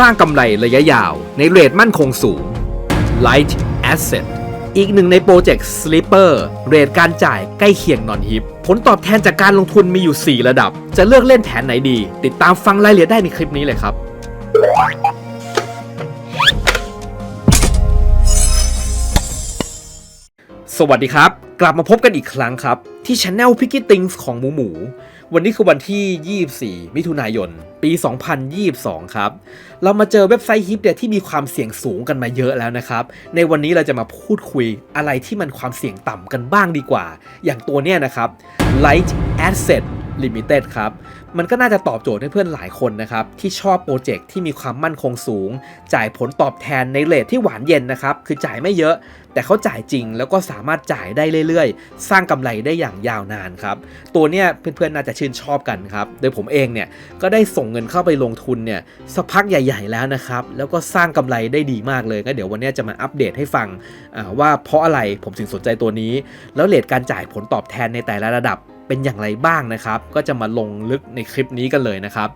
สร้างกำไรระยะยาวในเรทมั่นคงสูง Light Asset อีกหนึ่งในโปรเจกต์ Sleeper เรทการจ่ายใกล้เคียงนอนฮิปผลตอบแทนจากการลงทุนมีอยู่ 4 ระดับ จะเลือกเล่นแผนไหนดี ติดตามฟังรายละเอียดได้ในคลิปนี้เลยครับสวัสดีครับ กลับมาพบกันอีกครั้งครับ ที่ช anel Picky Things ของหมูหมู วันนี้คือวันที่ 24 มิถุนายน ปี 2022 ครับ เรามาเจอเว็บไซต์ฮิปเนี่ยที่มีความเสี่ยงสูงกันมาเยอะแล้วนะครับ ในวันนี้เราจะมาพูดคุยอะไรที่มันความเสี่ยงต่ำกันบ้างดีกว่า อย่างตัวเนี้ยนะครับ Light Asset Limited ครับ มันก็น่าจะตอบโจทย์ให้เพื่อนหลายคนนะครับที่ชอบโปรเจกต์ที่มีความมั่นคงสูง จ่ายผลตอบแทนในเรทที่หวานเย็นนะครับคือจ่ายไม่เยอะ แต่เขาจ่ายจริงแล้วก็สามารถจ่ายได้เรื่อยๆ สร้างกำไรได้อย่างยาวนานครับตัวเนี้ยเพื่อนๆน่าจะชื่นชอบกันครับโดยผมเองเนี่ยก็ได้ส่งเงินเข้าไปลงทุนเนี่ยสักพักใหญ่ ๆ แล้วนะครับแล้วก็สร้างกำไรได้ดีมากเลยก็เดี๋ยววันนี้จะมาอัปเดตให้ฟังว่าเพราะอะไรผมถึงสนใจตัวนี้ แล้วเรทการจ่ายผลตอบแทนในแต่ละระดับ เป็นอย่างไรบ้างนะครับ ก็จะมาลงลึกในคลิปนี้กันเลยนะครับ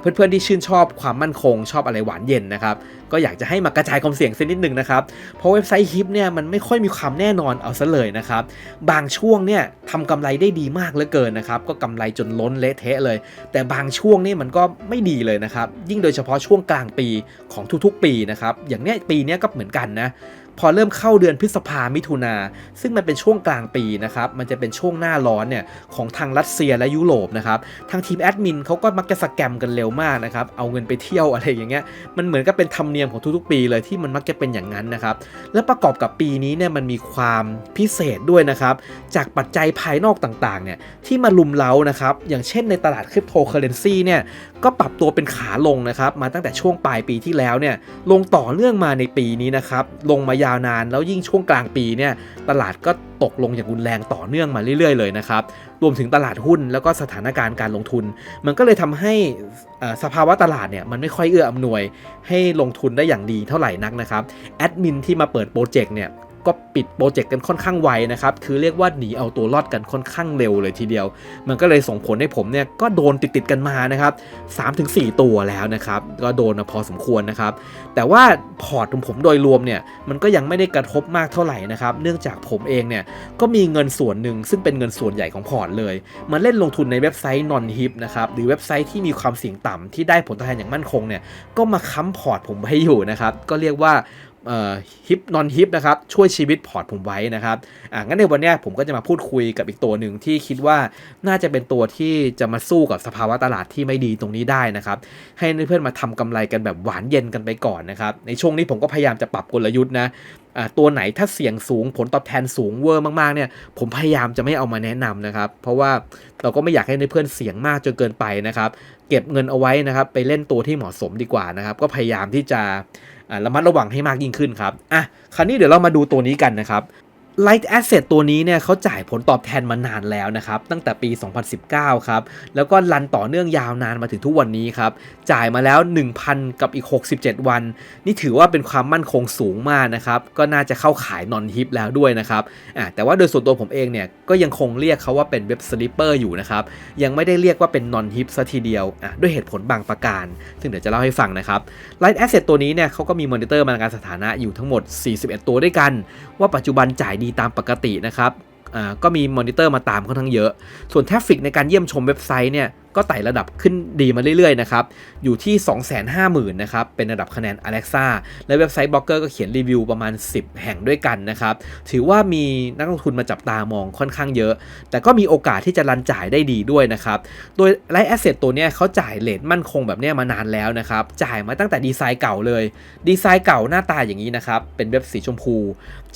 เพื่อนๆที่ชื่นชอบความมั่นคงชอบอะไรหวานเย็นนะครับ ก็อยากจะให้มากระจายความเสี่ยงสักนิดหนึ่งนะครับ เพราะเว็บไซต์ฮิปเนี่ยมันไม่ค่อยมีความแน่นอนเอาซะเลยนะครับ บางช่วงเนี่ยทำกำไรได้ดีมากเหลือเกินนะครับ ก็กำไรจนล้นเละเทะเลย แต่บางช่วงนี่มันก็ไม่ดีเลยนะครับ ยิ่งโดยเฉพาะช่วงกลางปีของทุกๆ ปีนะครับ อย่างเนี้ยปีเนี้ยก็เหมือนกันนะ พอเริ่มเข้าเดือนพฤษภามิถุนาซึ่งมันเป็นช่วงกลางปีนะครับมันจะเป็นช่วงหน้าร้อนเนี่ยของทางรัสเซียและยุโรปนะครับทางทีมแอดมินเขาก็มักจะสแกมกันเร็วมากนะครับเอาเงินไปเที่ยวอะไรอย่างเงี้ยมันเหมือนกับเป็นธรรมเนียมของทุกๆ ปีเลยที่มันมักจะเป็นอย่างนั้นนะครับและประกอบกับปีนี้เนี่ยมันมีความพิเศษด้วยนะครับจากปัจจัยภายนอกต่างๆเนี่ยที่มาลุมเล้านะครับอย่างเช่นในตลาดคริปโตเคอเรนซีเนี่ย ก็ปรับตัวเป็นขาลงนะครับ มาตั้งแต่ช่วงปลายปีที่แล้วเนี่ยลงต่อเนื่องมาในปีนี้นะครับ ลงมายาวนานแล้วยิ่งช่วงกลางปีเนี่ยตลาดก็ตกลงอย่างรุนแรงต่อเนื่องมาเรื่อยๆเลยนะครับ รวมถึงตลาดหุ้นแล้วก็สถานการณ์การลงทุน มันก็เลยทำให้สภาวะตลาดเนี่ยมันไม่ค่อยเอื้ออำนวย ให้ลงทุนได้อย่างดีเท่าไหร่นักนะครับแอดมินที่มาเปิดโปรเจกต์เนี่ย ก็ปิดโปรเจกต์กันค่อนข้างไวนะครับ คือเรียกว่าหนีเอาตัวรอดกันค่อนข้างเร็วเลยทีเดียว มันก็เลยส่งผลให้ผมเนี่ยก็โดนติดๆกันมานะครับ3-4 ตัวแล้วนะครับ ก็โดนพอสมควรนะครับ แต่ว่าพอร์ตของผมโดยรวมเนี่ยมันก็ยังไม่ได้กระทบมากเท่าไหร่นะครับ เนื่องจากผมเองเนี่ยก็มีเงินส่วนหนึ่งซึ่งเป็นเงินส่วนใหญ่ของพอร์ตเลยมาเล่นลงทุนในเว็บไซต์นอนฮิปนะครับหรือเว็บไซต์ที่มีความเสี่ยงต่ำที่ได้ผลตอบแทนอย่างมั่นคงเนี่ยก็มาค้ำพอร์ตผมไว้อยู่นะครับก็เรียกว่า ฮิปนอนฮิปนะครับช่วยชีวิตพอร์ตผมไว้นะครับอ่างั้นในวันนี้ผมก็จะมาพูดคุยกับอีกตัวหนึ่งที่คิดว่าน่าจะเป็นตัวที่จะมาสู้กับสภาวะตลาดที่ไม่ดีตรงนี้ได้นะครับ ให้เพื่อนๆมาทำกำไรกันแบบหวานเย็นกันไปก่อนนะครับในช่วงนี้ผมก็พยายามจะปรับกลยุทธ์นะอ่าตัวไหนถ้าเสี่ยงสูงผลตอบแทนสูงเวอร์มากๆเนี่ยผมพยายามจะไม่เอามาแนะนำนะครับ เพราะว่าเราก็ไม่อยากให้เพื่อนเสี่ยงมากจนเกินไปนะครับ เก็บเงินเอาไว้นะครับ ไปเล่นตัวที่เหมาะสมดีกว่านะครับ ก็พยายามที่จะ ระมัดระวังให้มากยิ่งขึ้นครับอะคราวนี้เดี๋ยวเรามาดูตัวนี้กันนะครับ Light Asset ตัวนี้เนี่ยเขาจ่ายผลตอบแทนมานานแล้วนะครับ ตั้งแต่ปี 2019 ครับ แล้วก็รันต่อเนื่องยาวนานมาถึงทุกวันนี้ครับ จ่ายมาแล้ว 1,000 กับอีก 67 วัน นี่ถือว่าเป็นความมั่นคงสูงมากนะครับ ก็น่าจะเข้าขายนอนฮิปแล้วด้วยนะครับอะแต่ว่าโดยส่วนตัวผมเองเนี่ย ก็ยังคงเรียกเขาว่าเป็นเว็บสลิปเปอร์อยู่นะครับ ยังไม่ได้เรียกว่าเป็นนอนฮิปซะทีเดียวอะด้วยเหตุผลบางประการ ซึ่งเดี๋ยวจะเล่าให้ฟังนะครับ Light Asset ตัวนี้เนี่ยเขาก็มีมอนิเตอร์มาการสถานะอยู่ทั้งหมด 41 ตัวด้วยกัน ว่าปัจจุบันจ่ายดีตามปกตินะครับอ่าก็มีมอนิเตอร์มาตามค่อนข้างเยอะ ส่วนทราฟฟิกในการเยี่ยมชมเว็บไซต์เนี่ย ก็ไต่ระดับขึ้นดีมาเรื่อยๆนะครับ อยู่ที่ 250,000นะครับ เป็นระดับคะแนน Alexa และเว็บไซต์บล็อกเกอร์ก็เขียนรีวิวประมาณ 10 แห่งด้วยกันนะครับ ถือว่ามีนักลงทุนมาจับตามองค่อนข้างเยอะ แต่ก็มีโอกาสที่จะรันจ่ายได้ดีด้วยนะครับ โดยไลท์แอสเซทตัวนี้เขาจ่ายเลทมั่นคงแบบนี้มานานแล้วนะครับ จ่ายมาตั้งแต่ดีไซน์เก่าเลย ดีไซน์เก่าหน้าตาอย่างนี้นะครับ เป็นเว็บสีชมพู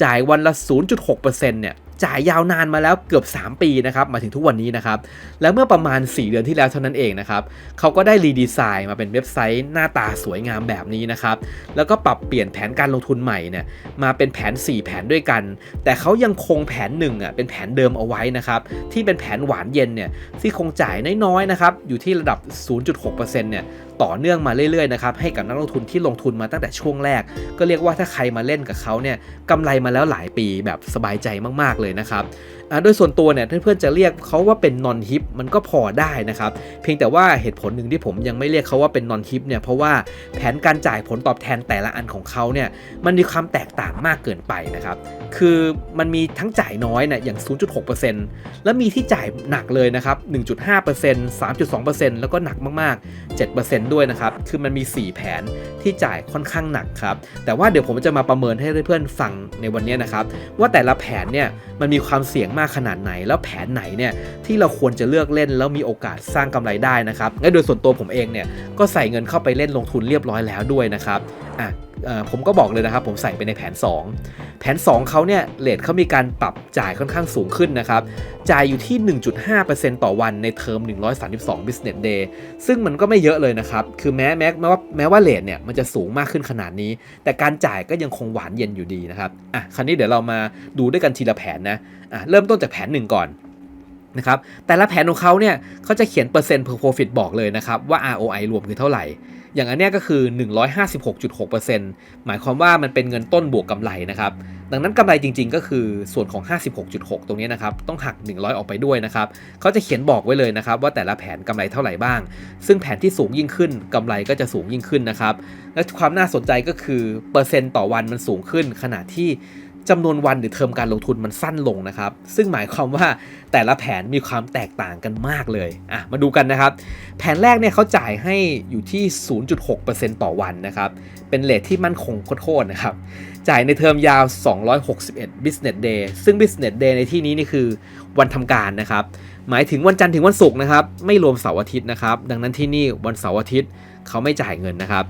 จ่ายวันละ 0.6%เนี่ย จ่ายยาวนานมาแล้วเกือบ 3 ปีนะครับมาถึงทุกวันนี้นะครับแล้วเมื่อประมาณ 4 เดือนที่แล้วเท่านั้นเองนะครับเขาก็ได้รีดีไซน์มาเป็นเว็บไซต์หน้าตาสวยงามแบบนี้นะครับแล้วก็ปรับเปลี่ยนแผนการลงทุนใหม่เนี่ยมาเป็นแผน 4 แผนด้วยกัน แต่เขายังคงแผน1อะเป็นแผนเดิมเอาไว้นะครับที่เป็นแผนหวานเย็นเนี่ยที่คงจ่ายน้อยๆนะครับอยู่ที่ระดับ 0.6%เนี่ย ต่อเนื่องมาเรื่อยๆนะครับให้กับนักลงทุนที่ลงทุนมาตั้งแต่ช่วงแรก ก็เรียกว่าถ้าใครมาเล่นกับเขาเนี่ยกำไรมาแล้วหลายปีแบบสบายใจมากๆเลยนะครับโดยส่วนตัวเนี่ยเพื่อนๆจะเรียกเขาว่าเป็นนอนฮิปมันก็พอได้นะครับ เพียงแต่ว่าเหตุผลหนึ่งที่ผมยังไม่เรียกเขาว่าเป็นนอนฮิปเนี่ยเพราะว่าแผนการจ่ายผลตอบแทนแต่ละอันของเขาเนี่ยมันมีความแตกต่างมากเกินไปนะครับคือมันมีทั้งจ่ายน้อยนี่ยอย่าง 0.6%แล้วมีที่จ่ายหนักเลยนะครับ 1.5% 3.2%แล้วก็หนักมากๆ 7%ด้วยนะครับ คือมันมี 4 แผนที่จ่ายค่อนข้างหนักครับ แต่ว่าเดี๋ยวผมจะมาประเมินให้เพื่อนๆฟังในวันนี้นะครับ ว่าแต่ละแผนเนี่ยมันมีความเสี่ยงมากขนาดไหน แล้วแผนไหนเนี่ยที่เราควรจะเลือกเล่น แล้วมีโอกาสสร้างกำไรได้นะครับงั้นโดยส่วนตัวผมเองเนี่ยก็ใส่เงินเข้าไปเล่นลงทุนเรียบร้อยแล้วด้วยนะครับอะ ผมก็บอกเลยนะครับ ผมใส่ไปในแผน 2 แผน 2เขาเนี่ยเลทเขามีการปรับจ่ายค่อนข้างสูงขึ้นนะครับ จ่ายอยู่ที่ 1.5%ต่อวันในเทอม 132 business day ซึ่งมันก็ไม่เยอะเลยนะครับ คือแม้แม้แม้ว่าแม้ว่าเลทเนี่ยมันจะสูงมากขึ้นขนาดนี้ แต่การจ่ายก็ยังคงหวานเย็นอยู่ดีนะครับ อะคราวนี้เดี๋ยวเรามาดูด้วยกันทีละแผนนะ อะเริ่มต้นจากแผน 1 ก่อนนะครับแต่ละแผนของเขาเนี่ยเขาจะเขียนเปอร์เซ็นต์ per profit บอกเลยนะครับว่า ROI รวมคือเท่าไหร่ อย่างอันเนี้ยก็คือ 156.6%หมายความว่ามันเป็นเงินต้นบวกกำไรนะครับ ดังนั้นกำไรจริงๆ ก็คือส่วนของ 56.6 ตรงนี้นะครับ ต้องหัก 100 ออกไปด้วยนะครับ เขาจะเขียนบอกไว้เลยนะครับ ว่าแต่ละแผนกำไรเท่าไหร่บ้าง ซึ่งแผนที่สูงยิ่งขึ้นกำไรก็จะสูงยิ่งขึ้นนะครับ และความน่าสนใจก็คือเปอร์เซ็นต์ต่อวันมันสูงขึ้นขณะที่ จำนวนวันหรือเทอมการลงทุนมันสั้นลงนะครับ ซึ่งหมายความว่าแต่ละแผนมีความแตกต่างกันมากเลยอะมาดูกันนะครับ แผนแรกเนี่ยเขาจ่ายให้อยู่ที่ 0.6%ต่อวันนะครับ เป็นเลทที่มั่นคงโคตรนะครับ จ่ายในเทอมยาว 261 business day ซึ่ง business day ในที่นี้นี่คือวันทำการนะครับ หมายถึงวันจันทร์ถึงวันศุกร์นะครับ ไม่รวมเสาร์อาทิตย์นะครับ ดังนั้นที่นี่วันเสาร์อาทิตย์เขาไม่จ่ายเงินนะครับ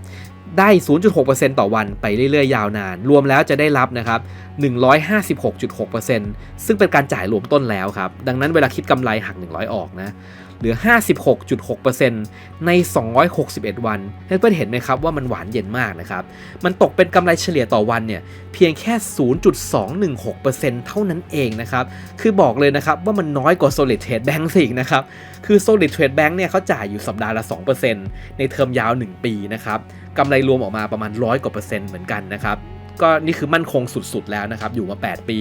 ได้ 0.6%ต่อวันไปเรื่อยๆ ยาวนาน รวมแล้วจะได้รับนะครับ 156.6%ซึ่งเป็นการจ่ายรวมต้นแล้วครับ ดังนั้นเวลาคิดกำไรหัก 100 ออกนะ เหลือ 56.6%ใน 261 วันเพื่อนๆเห็นไหมครับว่ามันหวานเย็นมากนะครับ มันตกเป็นกำไรเฉลี่ยต่อวันเนี่ยเพียงแค่ 0.216%เท่านั้นเองนะครับ คือบอกเลยนะครับว่ามันน้อยกว่า Solid Trade Bank สิกนะครับ คือ Solid Trade Bank เนี่ยเขาจ่ายอยู่สัปดาห์ละ 2%ในเทอมยาว 1 ปีนะครับกำไรรวมออกมาประมาณร้อยกว่าเปอร์เซ็นต์เหมือนกันนะครับ ก็นี่คือมั่นคงสุดๆ แล้วนะครับ อยู่มา 8 ปี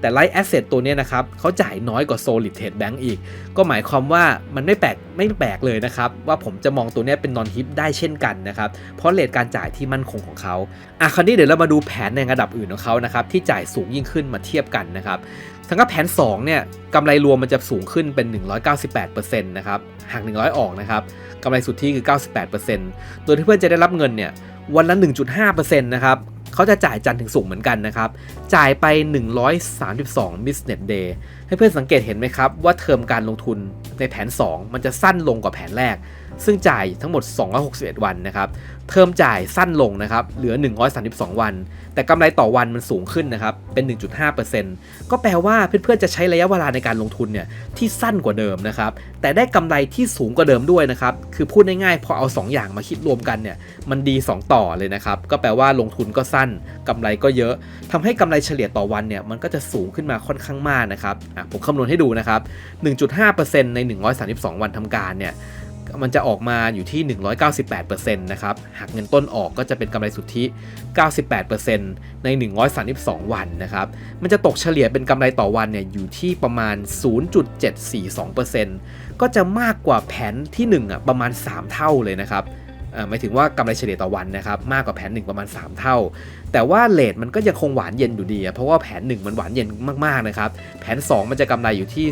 แต่ไลท์แอสเซทตัวนี้นะครับเขาจ่ายน้อยกว่า Solid Trade Bank อีก ก็หมายความว่ามันไม่แปลกไม่แปลกเลยนะครับ ว่าผมจะมองตัวนี้เป็นนอนฮิปได้เช่นกันนะครับ เพราะเลทการจ่ายที่มั่นคงของเขาอะคราวนี้เดี๋ยวเรามาดูแผนในระดับอื่นของเขานะครับที่จ่ายสูงยิ่งขึ้นมาเทียบกันนะครับทั้งกับแผน 2 เนี่ยกำไรรวมมันจะสูงขึ้นเป็น 198%นะครับหัก100 ออกนะครับกำไรสุทธิคือ 98%โดยที่เพื่อนจะได้รับเงินเนี่ยวันละ 1.5%นะครับ เขาจะจ่ายจันทร์ถึงศุกร์เหมือนกันนะครับ จ่ายไป 132 business day ให้เพื่อนสังเกตเห็นไหมครับว่าเทอมการลงทุนในแผน 2 มันจะสั้นลงกว่าแผนแรก ซึ่งจ่ายทั้งหมด 261 วันนะครับเทอมจ่ายสั้นลงนะครับเหลือ 132 วัน แต่กำไรต่อวันมันสูงขึ้นนะครับเป็น 1.5%ก็แปลว่าเพื่อนๆจะใช้ระยะเวลาในการลงทุนเนี่ยที่สั้นกว่าเดิมนะครับแต่ได้กำไรที่สูงกว่าเดิมด้วยนะครับคือพูดง่ายๆพอเอา 2 อย่างมาคิดรวมกันเนี่ยมันดี 2 ต่อเลยนะครับก็แปลว่าลงทุนก็สั้นกำไรก็เยอะทำให้กำไรเฉลี่ยต่อวันเนี่ยมันก็จะสูงขึ้นมาค่อนข้างมากนะครับผมคำนวณให้ดูนะครับ 1.5%ใน 132 วันทำการเนี่ย มันจะออกมาอยู่ที่ 198%นะครับหักเงินต้นออกก็จะเป็นกำไรสุทธิ 98%ใน 132 วันนะครับมันจะตกเฉลี่ยเป็นกำไรต่อวันเนี่ยอยู่ที่ประมาณ 0.742%ก็จะมากกว่าแผนที่1อะประมาณ 3 เท่าเลยนะครับหมายถึงว่ากำไรเฉลี่ยต่อวันนะครับมากกว่าแผน 1 ประมาณ 3 เท่าแต่ว่าเลทมันก็ยังคงหวานเย็นอยู่ดีอะเพราะว่าแผน 1 มันหวานเย็นมากๆนะครับ แผน 2 มันจะกำไรอยู่ที่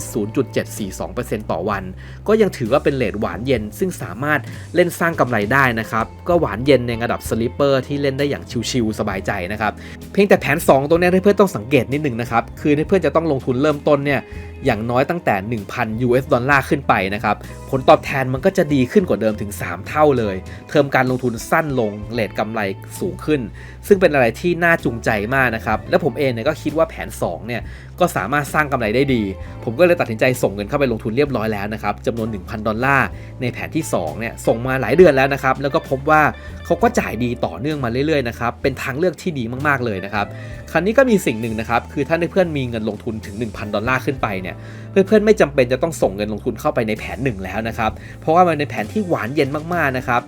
0.742%ต่อวัน ก็ยังถือว่าเป็นเลทหวานเย็น ซึ่งสามารถเล่นสร้างกำไรได้นะครับ ก็หวานเย็นในระดับสลิปเปอร์ที่เล่นได้อย่างชิวๆสบายใจนะครับ เพียงแต่แผน 2 ตรงนี้ยเพื่อนต้องสังเกตนิดนึงนะครับ คือเพื่อนจะต้องลงทุนเริ่มต้นเนี่ยอย่างน้อยตั้งแต่ 1,000 US ดอลลาร์ขึ้นไปนะครับ ผลตอบแทนมันก็จะดีขึ้นกว่าเดิมถึง 3 เท่าเลย เทอมการลงทุนสั้นลงเลทกำไรสูงขึ้น ซึ่งเป็นอะไรที่น่าจูงใจมากนะครับ และผมเองเนี่ยก็คิดว่าแผน2เนี่ยก็สามารถสร้างกำไรได้ดี ผมก็เลยตัดสินใจส่งเงินเข้าไปลงทุนเรียบร้อยแล้วนะครับจำนวน 1,000 ดอลลาร์ในแผนที่2เนี่ยส่งมาหลายเดือนแล้วนะครับ แล้วก็พบว่าเขาก็จ่ายดีต่อเนื่องมาเรื่อยๆนะครับ เป็นทางเลือกที่ดีมากๆเลยนะครับ ครั้นี้ก็มีสิ่งหนึ่งนะครับ คือถ้าเพื่อนมีเงินลงทุนถึง 1,000 ดอลลาร์ขึ้นไปเนี่ยเพื่อนๆไม่จำเป็นจะต้องส่งเงินลงทุนเข้าไปในแผน1แล้วนะครับ เพราะว่ามันในแผนที่หวานเย็นมากๆนะครับ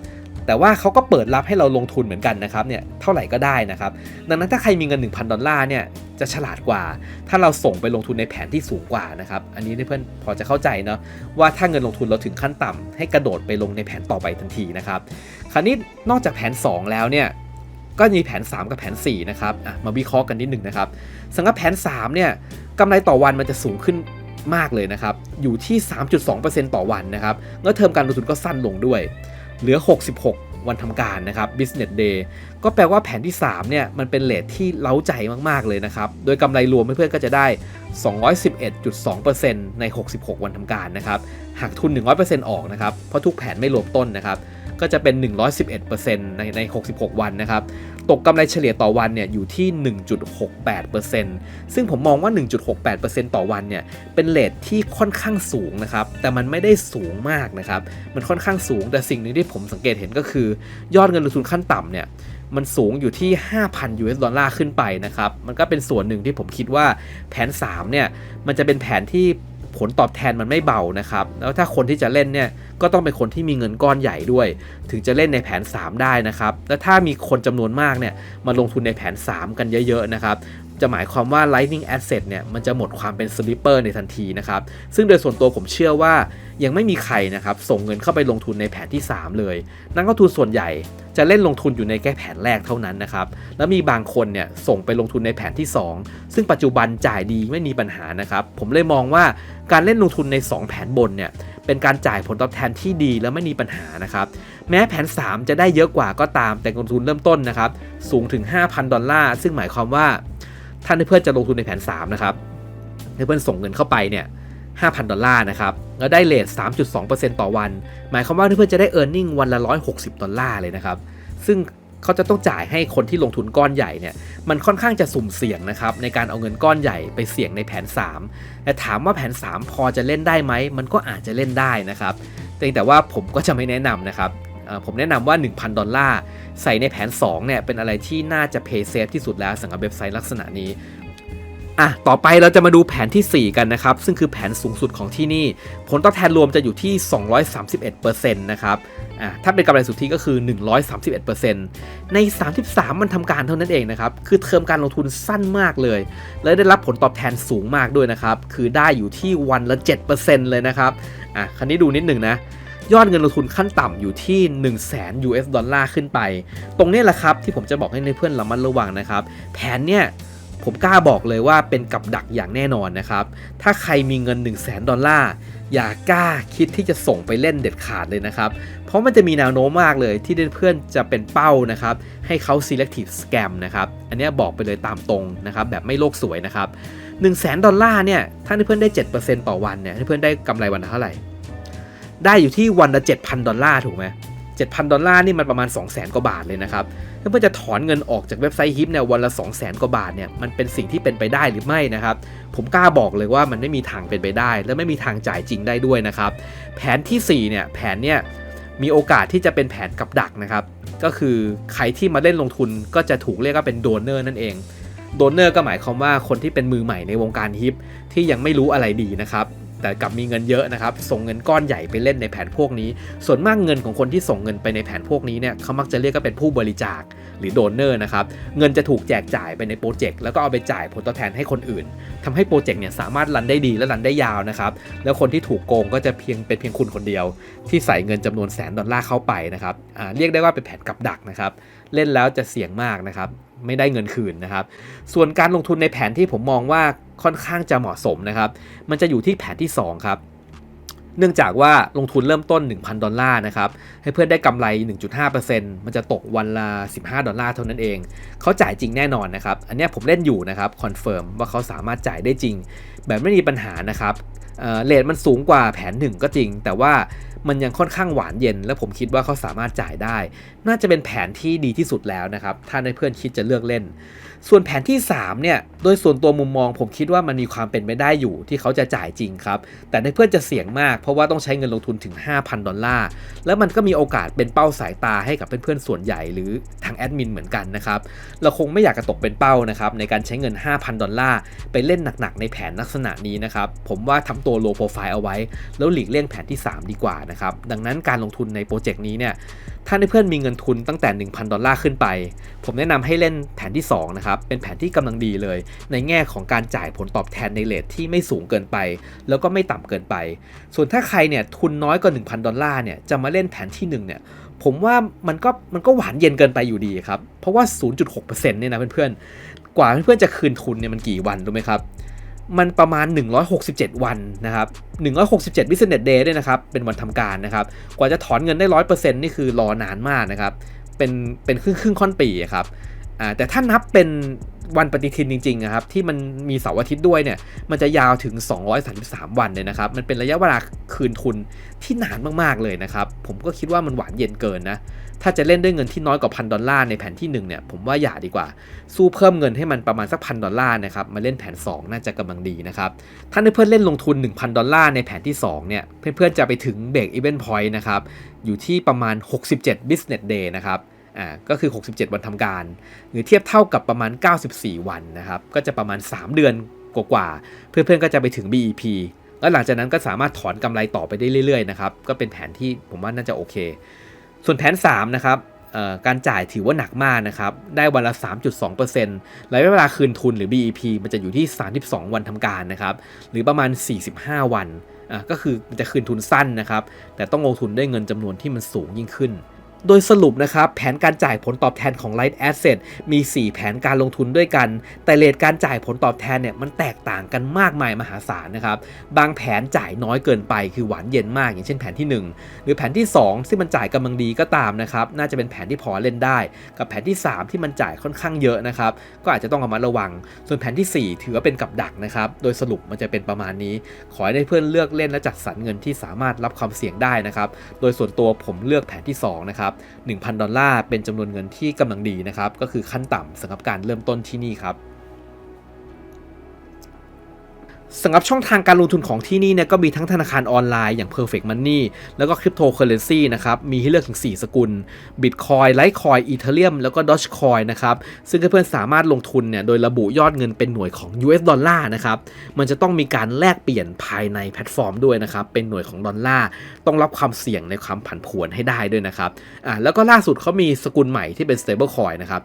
แต่ว่าเขาก็เปิดรับให้เราลงทุนเหมือนกันนะครับเนี่ยเท่าไหร่ก็ได้นะครับดังนั้นถ้าใครมีเงิน 1,000 ดอลลาร์เนี่ยจะฉลาดกว่า ถ้าเราส่งไปลงทุนในแผนที่สูงกว่านะครับอันนี้เพื่อนพอจะเข้าใจเนาะว่าถ้าเงินลงทุนเราถึงขั้นต่ำให้กระโดดไปลงในแผนต่อไปทันทีนะครับคราวนี้นอกจากแผน 2 แล้วเนี่ยก็มีแผน 3 กับแผน 4 นะครับมาวิเคราะห์กันนิดหนึ่งนะครับสำหรับแผน 3 เนี่ยกำไรต่อวันมันจะสูงขึ้นมากเลยนะครับ อยู่ที่ 3.2%ต่อวันนะครับแล้วเทอมการลงทุนก็สั้นลงด้วย เหลือ 66 วันทำการนะครับ business day ก็แปลว่าแผนที่ 3 เนี่ย มันเป็นเลทที่เล้าใจมากๆเลยนะครับ โดยกำไรรวมเพื่อนๆก็จะได้ 211.2%ใน 66 วันทำการนะครับหักทุน 100%ออกนะครับ เพราะทุกแผนไม่รวมต้นนะครับ ก็จะเป็น 111%ในใน 66 วันนะครับ ตกกำไรเฉลี่ยต่อวันเนี่ยอยู่ที่ 1.68%ซึ่งผมมองว่า 1.68%ต่อวันเนี่ยเป็นเลทที่ค่อนข้างสูงนะครับ แต่มันไม่ได้สูงมากนะครับ มันค่อนข้างสูง แต่สิ่งหนึ่งที่ผมสังเกตเห็นก็คือ ยอดเงินลงทุนขั้นต่ำเนี่ยมันสูงอยู่ที่ 5,000 US ดอลลาร์ขึ้นไปนะครับ มันก็เป็นส่วนหนึ่งที่ผมคิดว่าแผน 3 เนี่ย มันจะเป็นแผนที่ ผลตอบแทนมันไม่เบานะครับ แล้วถ้าคนที่จะเล่นเนี่ยก็ต้องเป็นคนที่มีเงินก้อนใหญ่ด้วย ถึงจะเล่นในแผน 3 ได้นะครับ แล้วถ้ามีคนจำนวนมากเนี่ยมาลงทุนในแผน 3 กันเยอะๆนะครับ จะหมายความว่า Lightning Asset เนี่ยมันจะหมดความเป็น Sleeper ในทันทีนะครับ ซึ่งโดยส่วนตัวผมเชื่อว่ายังไม่มีใครนะครับส่งเงินเข้าไปลงทุนในแผนที่ 3 เลย นักลงทุนส่วนใหญ่จะเล่นลงทุนอยู่ในแค่แผนแรกเท่านั้นนะครับ แล้วมีบางคนเนี่ยส่งไปลงทุนในแผนที่ 2 ซึ่งปัจจุบันจ่ายดีไม่มีปัญหานะครับ ผมเลยมองว่าการเล่นลงทุนใน 2 แผนบนเนี่ยเป็นการจ่ายผลตอบแทนที่ดีและไม่มีปัญหานะครับ แม้แผน 3 จะได้เยอะกว่าก็ตามแต่ลงทุนเริ่มต้นนะครับสูงถึง 5,000 ดอลลาร์ ซึ่งหมายความว่า ท่านเพื่อนจะลงทุนในแผน 3 นะครับเพื่อนส่งเงินเข้าไปเนี่ย5,000 ดอลลาร์นะครับ แล้วได้เลท3.2%ต่อวัน หมายความว่าเพื่อนจะได้ e a r n i n g วันละ 160 ดอลลาร์เลยนะครับ ซึ่งเขาจะต้องจ่ายให้คนที่ลงทุนก้อนใหญ่เนี่ย มันค่อนข้างจะสุ่มเสี่ยงนะครับ ในการเอาเงินก้อนใหญ่ไปเสี่ยงในแผน 3 แต่ถามว่าแผน 3 พอจะเล่นได้ไหม มันก็อาจจะเล่นได้นะครับ แต่แต่ว่าผมก็จะไม่แนะนำนะครับ ผมแนะนำว่า 1,000 ดอลลาร์ ใส่ในแผน 2 เนี่ย เป็นอะไรที่น่าจะ pay safe ที่สุดแล้วสำหรับเว็บไซต์ลักษณะนี้อะต่อไปเราจะมาดูแผนทีสี่ 4 กันนะครับ ซึ่งคือแผนสูงสุดของที่นี่ ผลตอบแทนรวมจะอยู่ที่ 231%นะครับอะถ้าเป็นกำไรสุทธิก็คือ 131%ใน 33 มันทำการเท่านั้นเองนะครับ คือเทอมการลงทุนสั้นมากเลย และได้รับผลตอบแทนสูงมากด้วยนะครับ คือได้อยู่ที่วันละ 7%เลยนะครับอะคันนี้ดูนิดหนึ่งนะ ยอดเงินลงทุนขั้นต่ำอยู่ที่ 1 0 0 0 0แสน US ดอลลาร์ขึ้นไป ตรงนี้แหละครับที่ผมจะบอกให้ในเพื่อนระมัดระวังนะครับ แผนเนี่ยผมกล้าบอกเลยว่าเป็นกับดักอย่างแน่นอนนะครับ ถ้าใครมีเงิน 1 0 0 0 0แสนดอลลาร์อย่ากล้าคิดที่จะส่งไปเล่นเด็ดขาดเลยนะครับ เพราะมันจะมีแนวโน้มมากเลยที่เพื่อนจะเป็นเป้านะครับ ให้เขา selective scam นะครับ อันนี้บอกไปเลยตามตรงนะครับ แบบไม่โลกสวยนะครับ 1 0 0 0 0แดอลลาร์เนี่ย ถ้าเพื่อนได้ 7%ต่อวันเนี่ย เพื่อนได้กำไรวันละเท่าไหร่ ได้อยู่ที่วันละ7,000 ดอลลาร์ถูกไหม7,000 ดอลลาร์นี่มันประมาณ 200,000 กว่าบาทเลยนะครับ ถ้าเพื่อจะถอนเงินออกจากเว็บไซต์ฮิปเนี่ยวันละ 200,000 กว่าบาทเนี่ยมันเป็นสิ่งที่เป็นไปได้หรือไม่นะครับ ผมกล้าบอกเลยว่ามันไม่มีทางเป็นไปได้ และไม่มีทางจ่ายจริงได้ด้วยนะครับ แผนทีสี่4เนี่ยแผนเนี่ยมีโอกาสที่จะเป็นแผนกับดักนะครับ ก็คือใครที่มาเล่นลงทุนก็จะถูกเรียกว่าเป็นโดเนอร์นั่นเองโดเนอร์ก็หมายความว่าคนที่เป็นมือใหม่ในวงการฮิปที่ยังไม่รู้อะไรดีนะครับ แต่กลับมีเงินเยอะนะครับ ส่งเงินก้อนใหญ่ไปเล่นในแผนพวกนี้ ส่วนมากเงินของคนที่ส่งเงินไปในแผนพวกนี้เนี่ยเขามักจะเรียกก็เป็นผู้บริจาคหรือโดเนอร์นะครับ เงินจะถูกแจกจ่ายไปในโปรเจกต์แล้วก็เอาไปจ่ายผลตอบแทนให้คนอื่นทำให้โปรเจกต์เนี่ยสามารถรันได้ดีและรันได้ยาวนะครับ แล้วคนที่ถูกโกงก็จะเพียงเป็นเพียงคุณคนเดียว ที่ใส่เงินจำนวนแสนดอลลาร์เข้าไปนะครับเรียกได้ว่าเป็นแผนกับดักนะครับ เล่นแล้วจะเสี่ยงมากนะครับไม่ได้เงินคืนนะครับ ส่วนการลงทุนในแผนที่ผมมองว่าค่อนข้างจะเหมาะสมนะครับ มันจะอยู่ที่แผนที่ 2 ครับ เนื่องจากว่าลงทุนเริ่มต้น 1,000 ดอลลาร์นะครับ ให้เพื่อนได้กำไร 1.5%มันจะตกวันละ 15 ดอลลาร์เท่านั้นเอง เขาจ่ายจริงแน่นอนนะครับ อันนี้ผมเล่นอยู่นะครับ คอนเฟิร์มว่าเขาสามารถจ่ายได้จริง แบบไม่มีปัญหานะครับ เลทมันสูงกว่าแผน1ก็จริง แต่ว่ามันยังค่อนข้างหวานเย็น และผมคิดว่าเขาสามารถจ่ายได้ น่าจะเป็นแผนที่ดีที่สุดแล้วนะครับ ถ้าในเพื่อนคิดจะเลือกเล่น ส่วนแผนที่ 3 เนี่ย โดยส่วนตัวมุมมองผมคิดว่ามันมีความเป็นไปได้อยู่ที่เขาจะจ่ายจริงครับ แต่ในเพื่อนจะเสี่ยงมากเพราะว่าต้องใช้เงินลงทุนถึง 5,000 ดอลลาร์ แล้วมันก็มีโอกาสเป็นเป้าสายตาให้กับเพื่อนๆส่วนใหญ่หรือทางแอดมินเหมือนกันนะครับ เราคงไม่อยากจะตกเป็นเป้านะครับในการใช้เงิน 5,000 ดอลลาร์ไปเล่นหนักๆในแผนลักษณะนี้นะครับ ผมว่าทำตัว low profile เอาไว้ แล้วหลีกเลี่ยงแผนที่ 3 ดีกว่านะครับ ดังนั้นการลงทุนในโปรเจกต์นี้เนี่ย ถ้าเพื่อนมีเงินทุนตั้งแต่ 1,000 ดอลลาร์ขึ้นไป ผมแนะนำให้เล่นแผนที่ 2 นะครับ เป็นแผนที่กำลังดีเลย ในแง่ของการจ่ายผลตอบแทนในเลทที่ไม่สูงเกินไป แล้วก็ไม่ต่ำเกินไป ส่วนถ้าใครเนี่ยทุนน้อยกว่า 1,000 ดอลลาร์เนี่ย จะมาเล่นแผนที่ 1 เนี่ยผมว่ามันก็มันก็หวานเย็นเกินไปอยู่ดีครับ เพราะว่า 0.6%เนี่ยนะเพื่อนๆ กว่าเพื่อนๆจะคืนทุนเนี่ยมันกี่วันรู้ไหมครับ มันประมาณ 167 วันนะครับ 167 business day ด้วยนะครับ เป็นวันทำการนะครับ กว่าจะถอนเงินได้ 100%นี่คือรอนานมากนะครับ เป็น เป็นครึ่งครึ่งค่อนปีอะครับ อ่า แต่ถ้านับเป็นวันปฏิทินจริงๆนะครับ ที่มันมีเสาร์อาทิตย์ด้วยเนี่ย มันจะยาวถึง 233 วันเลยนะครับ มันเป็นระยะเวลาคืนทุนที่นานมากๆเลยนะครับ ผมก็คิดว่ามันหวานเย็นเกินนะ ถ้าจะเล่นด้วยเงินที่น้อยกว่าพันดอลลาร์ในแผนที่1เนี่ยผมว่าอย่าดีกว่า สู้เพิ่มเงินให้มันประมาณสักพันดอลลาร์นะครับมาเล่นแผน 2 น่าจะกำลังดีนะครับถ้าเพื่อนๆเล่นลงทุน 1,000 ดอลลาร์ในแผนที่2เนี่ยเพื่อนๆจะไปถึงเบรกอีเวนต์พอยต์นะครับอยู่ที่ประมาณ 67 business day นะครับอ่าก็คือ 67 วันทำการ หรือเทียบเท่ากับประมาณ 94 วันนะครับก็จะประมาณ 3 เดือนกว่าๆเพื่อนๆก็จะไปถึง BEP แล้วหลังจากนั้นก็สามารถถอนกำไรต่อไปได้เรื่อยๆนะครับก็เป็นแผนที่ผมว่าน่าจะโอเค ส่วนแผน 3 นะครับการจ่ายถือว่าหนักมากนะครับ ได้วันละ 3.2%ระยะเวลาคืนทุนหรือ BEP มันจะอยู่ที่ 32 วันทำการนะครับ หรือประมาณ 45 วัน ก็คือมันจะคืนทุนสั้นนะครับ แต่ต้องลงทุนด้วยเงินจำนวนที่มันสูงยิ่งขึ้น โดยสรุปนะครับแผนการจ่ายผลตอบแทนของ Light Asset มี 4 แผนการลงทุนด้วยกัน แต่เลทการจ่ายผลตอบแทนเนี่ยมันแตกต่างกันมากมายมหาศาลนะครับบางแผนจ่ายน้อยเกินไปคือหวานเย็นมากอย่างเช่นแผนที่ 1 หรือแผนที่2ซึ่มันจ่ายกำลังดีก็ตามนะครับน่าจะเป็นแผนที่พอเล่นได้ กับแผนที่ 3 ที่มันจ่ายค่อนข้างเยอะนะครับก็อาจจะต้องระมัดระวัง ส่วนแผนทีสี่ 4 ถือว่าเป็นกับดักนะครับโดยสรุปมันจะเป็นประมาณนี้ ขอให้เพื่อนเลือกเล่นและจัดสรรเงินที่สามารถรับความเสี่ยงได้นะครับโดยส่วนตัวผมเลือกแผนที่2นะครับ1,000 ดอลลาร์เป็นจำนวนเงินที่กำลังดีนะครับก็คือขั้นต่ำสำหรับการเริ่มต้นที่นี่ครับ สำหรับช่องทางการลงทุนของที่นี่เนี่ยก็มีทั้งธนาคารออนไลน์อย่าง Perfect Money แล้วก็ Cryptocurrency นะครับ มีให้เลือกถึง 4 สกุล Bitcoin Litecoin Ethereum แล้วก็ Dogecoin นะครับ ซึ่งเพื่อนๆสามารถลงทุนเนี่ยโดยระบุยอดเงินเป็นหน่วยของ US ดอลลาร์นะครับ มันจะต้องมีการแลกเปลี่ยนภายในแพลตฟอร์มด้วยนะครับ เป็นหน่วยของดอลลาร์ต้องรับความเสี่ยงในความผันผวนให้ได้ด้วยนะครับอ่าแล้วก็ล่าสุดเขามีสกุลใหม่ที่เป็น stablecoin นะครับ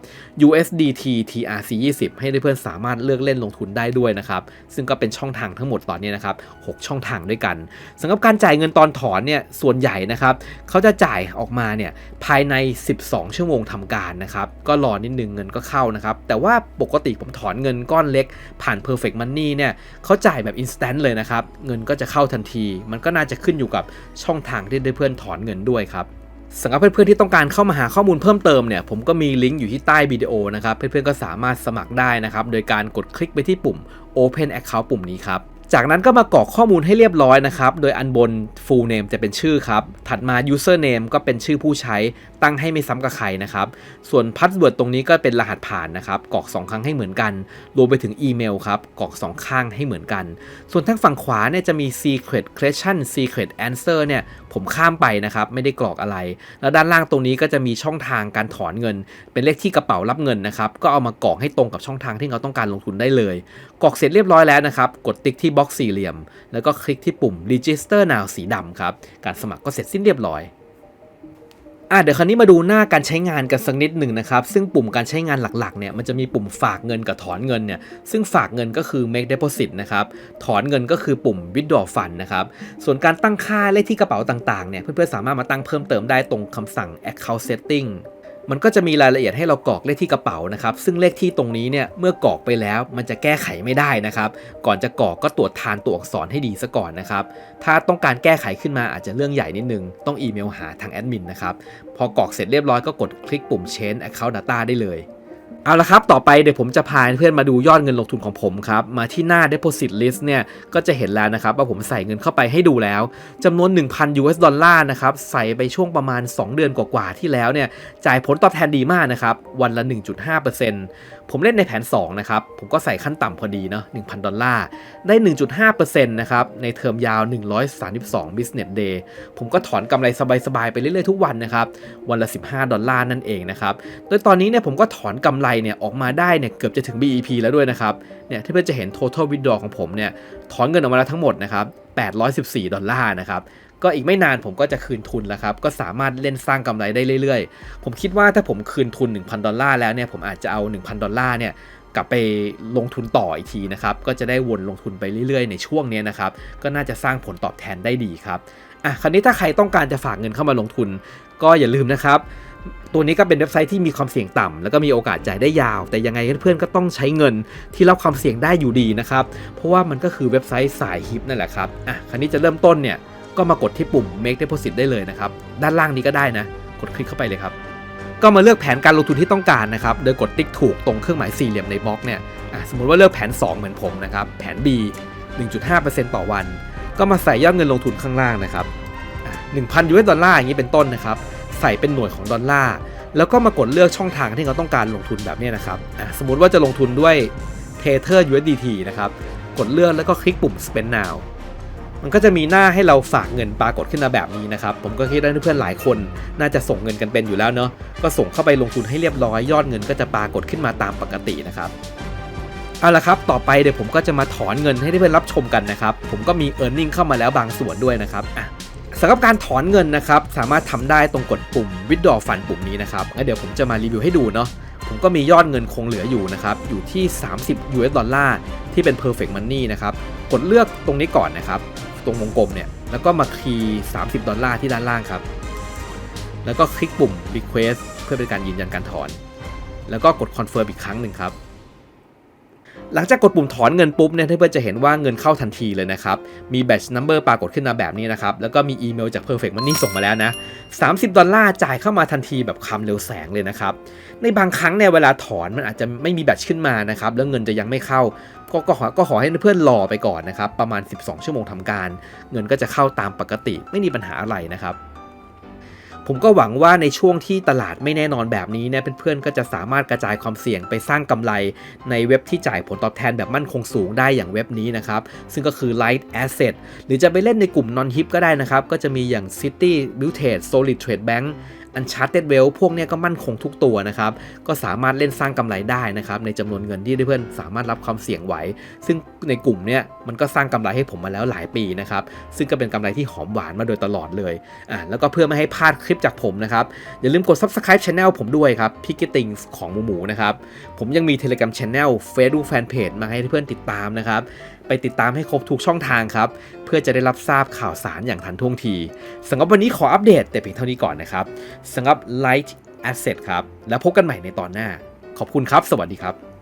USDT TRC 20ให้เพื่อนๆสามารถเลือกเล่นลงทุนได้ด้วยนะครับซึ่งก็เป็นช่องทางทั้งหมดตอนนี้นะครับ6ช่องทางด้วยกันสำหรับการจ่ายเงินตอนถอนเนี่ยส่วนใหญ่นะครับเขาจะจ่ายออกมาเนี่ยภายใน 12 ชั่วโมงทำการนะครับก็รอนิดนึงเงินก็เข้านะครับแต่ว่าปกติผมถอนเงินก้อนเล็ก ผ่าน Perfect Money เนี่ยเขาจ่ายแบบ instant เลยนะครับเงินก็จะเข้าทันที มันก็น่าจะขึ้นอยู่กับช่องทางที่ได้เพื่อนถอนเงินด้วยครับ สำหรับเพื่อนๆที่ต้องการเข้ามาหาข้อมูลเพิ่มเติมเนี่ยผมก็มีลิงก์อยู่ที่ใต้วิดีโอนะครับเพื่อนๆก็สามารถสมัครได้นะครับโดยการกดคลิกไปที่ปุ่ม Open Account ปุ่มนี้ครับจากนั้นก็มากรอกข้อมูลให้เรียบร้อยนะครับ โดยอันบน full name จะเป็นชื่อครับ ถัดมา username ก็เป็นชื่อผู้ใช้ ตั้งให้ไม่ซ้ำกับใครนะครับ ส่วน password ตรงนี้ก็เป็นรหัสผ่านนะครับกรอก2 ครั้งให้เหมือนกัน รวมไปถึงอีเมลครับกรอก 2 ข้างให้เหมือนกัน ส่วนทางฝั่งขวาเนี่ยจะมี secret question secret answer เนี่ยผมข้ามไปนะครับไม่ได้กรอกอะไร แล้วด้านล่างตรงนี้ก็จะมีช่องทางการถอนเงิน เป็นเลขที่กระเป๋ารับเงินนะครับก็เอามากรอกให้ตรงกับช่องทางที่เราต้องการลงทุนได้เลยกรอกเสร็จเรียบร้อยแล้วนะครับกดติ๊กที่บล็อกสี่เหลี่ยม แล้วก็คลิกที่ปุ่ม register now สีดำครับการสมัครก็เสร็จสิ้นเรียบร้อย อะเดี๋ยวคราวนี้มาดูหน้าการใช้งานกันสักนิดหนึ่งนะครับ ซึ่งปุ่มการใช้งานหลักๆเนี่ยมันจะมีปุ่มฝากเงินกับถอนเงินเนี่ยซึ่งฝากเงินก็คือ make deposit นะครับถอนเงินก็คือปุ่ม withdraw fund นะครับส่วนการตั้งค่าเลขที่กระเป๋าต่างๆเนี่ยเพื่อนๆสามารถมาตั้งเพิ่มเติมได้ตรงคำสั่ง account setting มันก็จะมีรายละเอียดให้เรากรอกเลขที่กระเป๋านะครับ ซึ่งเลขที่ตรงนี้เนี่ยเมื่อกรอกไปแล้วมันจะแก้ไขไม่ได้นะครับ ก่อนจะกรอกก็ตรวจทานตัวอักษรให้ดีซะก่อนนะครับ ถ้าต้องการแก้ไขขึ้นมาอาจจะเรื่องใหญ่นิดนึง ต้องอีเมลหาทางแอดมินนะครับ พอกรอกเสร็จเรียบร้อยก็กดคลิกปุ่ม change account data ได้เลย เอาละครับ ต่อไปเดี๋ยวผมจะพาเพื่อนมาดูยอดเงินลงทุนของผมครับ มาที่หน้า deposit list เนี่ย ก็จะเห็นแล้วนะครับ ว่าผมใส่เงินเข้าไปให้ดูแล้วจำนวน 1,000 US ดอลลาร์นะครับ ใส่ไปช่วงประมาณ 2 เดือนกว่าๆที่แล้วเนี่ย จ่ายผลตอบแทนดีมากนะครับ วันละ 1.5%ผมเล่นในแผน 2 นะครับ ผมก็ใส่ขั้นต่ำพอดีเนาะ1,000 ดอลลาร์ ได้ 1.5%นะครับ ในเทอมยาว 132 business day ผมก็ถอนกำไรสบาย ๆ ไปเรื่อย ๆ ทุกวันนะครับ วันละ 15 ดอลลาร์นั่นเองนะครับ โดยตอนนี้เนี่ยผมก็ถอนกำไรเนี่ยออกมาได้เนี่ยเกือบจะถึง BEP แล้วด้วยนะครับ เนี่ยที่เพื่อนจะเห็น total withdraw ของผมเนี่ย ถอนเงินออกมาแล้วทั้งหมดนะครับ814 ดอลลาร์นะครับ ก็อีกไม่นานผมก็จะคืนทุนแล้วครับ ก็สามารถเล่นสร้างกำไรได้เรื่อยๆ ผมคิดว่าถ้าผมคืนทุน 1,000 ดอลลาร์แล้วเนี่ยผมอาจจะเอา 1,000 ดอลลาร์เนี่ยกลับไปลงทุนต่ออีกทีนะครับก็จะได้วนลงทุนไปเรื่อยๆ ในช่วงนี้นะครับก็น่าจะสร้างผลตอบแทนได้ดีครับอะคราวนี้ถ้าใครต้องการจะฝากเงินเข้ามาลงทุน ก็อย่าลืมนะครับตัวนี้ก็เป็นเว็บไซต์ที่มีความเสี่ยงต่ำแล้วก็มีโอกาสจ่ายได้ยาว แต่ยังไงเพื่อนๆก็ต้องใช้เงินที่รับความเสี่ยงได้อยู่ดีนะครับเพราะว่ามันก็คือเว็บไซต์สายฮิปนั่นแหละครับอะคราวนี้จะเริ่มต้นเนี่ย ก็มากดที่ปุ่ม make deposit ได้เลยนะครับ ด้านล่างนี้ก็ได้นะ กดคลิกเข้าไปเลยครับ ก็มาเลือกแผนการลงทุนที่ต้องการนะครับ โดยกดติ๊กถูกตรงเครื่องหมายสี่เหลี่ยมในบล็อกเนี่ยสมมติว่าเลือกแผน 2 เหมือนผมนะครับ แผน B 1.5%ต่อวัน ก็มาใส่ยอดเงินลงทุนข้างล่างนะครับ1,000 US ดอลลาร์อย่างนี้เป็นต้นนะครับ ใส่เป็นหน่วยของดอลลาร์ แล้วก็มากดเลือกช่องทางที่เราต้องการลงทุนแบบนี้นะครับสมมติว่าจะลงทุนด้วย Tether USDT นะครับ กดเลือกแล้วก็คลิกปุ่ม Spend Now มันก็จะมีหน้าให้เราฝากเงินปรากฏขึ้นมาแบบนี้นะครับ ผมก็คิดว่าเพื่อนๆหลายคน น่าจะส่งเงินกันเป็นอยู่แล้วเนาะก็ส่งเข้าไปลงทุนให้เรียบร้อยยอดเงินก็จะปรากฏขึ้นมาตามปกตินะครับเอาละครับ ต่อไปเดี๋ยวผมก็จะมาถอนเงินให้เพื่อนรับชมกันนะครับ ผมก็มี e a r n i n g เข้ามาแล้วบางส่วนด้วยนะครับอะสำหรับการถอนเงินนะครับ สามารถทำได้ตรงกดปุ่ม withdraw fund ปุ่มนี้นะครับงั้นเดี๋ยวผมจะมารีวิวให้ดูเนาะผมก็มียอดเงินคงเหลืออยู่นะครับ อยู่ที่ 30 US ดอลลาร์ที่เป็น perfect money นะครับ กดเลือกตรงนี้ก่อนนะครับ ตรงวงกลมเนี่ย แล้วก็มาคีย์30 ดอลลาร์ที่ด้านล่างครับ แล้วก็คลิกปุ่ม request เพื่อเป็นการยืนยันการถอน แล้วก็กด confirm อีกครั้งหนึ่งครับ หลังจากกดปุ่มถอนเงินปุ๊บเนี่ยเพื่อนๆจะเห็นว่าเงินเข้าทันทีเลยนะครับ มี batch number ปรากฏขึ้นมาแบบนี้นะครับ แล้วก็มีอีเมลจาก perfect money ส่งมาแล้วนะ 30 ดอลลาร์จ่ายเข้ามาทันทีแบบคำเร็วแสงเลยนะครับ ในบางครั้งเนี่ยเวลาถอนมันอาจจะไม่มีแบตขึ้นมานะครับ แล้วเงินจะยังไม่เข้า ก็ก็ขอก็ขอให้เพื่อนรอไปก่อนนะครับ ประมาณ 12 ชั่วโมงทำการ เงินก็จะเข้าตามปกติ ไม่มีปัญหาอะไรนะครับ ผมก็หวังว่าในช่วงที่ตลาดไม่แน่นอนแบบนี้เนี่ยเพื่อนๆก็จะสามารถกระจายความเสี่ยงไปสร้างกำไร ในเว็บที่จ่ายผลตอบแทนแบบมั่นคงสูงได้อย่างเว็บนี้นะครับ ซึ่งก็คือ Light Asset หรือจะไปเล่นในกลุ่ม Non Hip ก็ได้นะครับ ก็จะมีอย่าง City b u i l t r a d e Solid Trade Bank Uncharted Well พวกเนี้ยก็มั่นคงทุกตัวนะครับ ก็สามารถเล่นสร้างกำไรได้นะครับ ในจำนวนเงินที่เพื่อนสามารถรับความเสี่ยงไหว ซึ่งในกลุ่มเนี้ยมันก็สร้างกำไรให้ผมมาแล้วหลายปีนะครับ ซึ่งก็เป็นกำไรที่หอมหวานมาโดยตลอดเลยอ่าแล้วก็เพื่อไม่ให้พลาดคลิปจากผมนะครับ อย่าลืมกด subscribe channel ผมด้วยครับ p i c k e t i n g ของหมูหมูนะครับผมยังมี Telegram Channel Facebook Fanpage มาให้เพื่อนติดตามนะครับ ไปติดตามให้ครบทุกช่องทางครับ เพื่อจะได้รับทราบข่าวสารอย่างทันท่วงทีสำหรับวันนี้ขออัปเดตแต่เพียงเท่านี้ก่อนนะครับสำหรับ Light Asset ครับ แล้วพบกันใหม่ในตอนหน้า ขอบคุณครับ สวัสดีครับ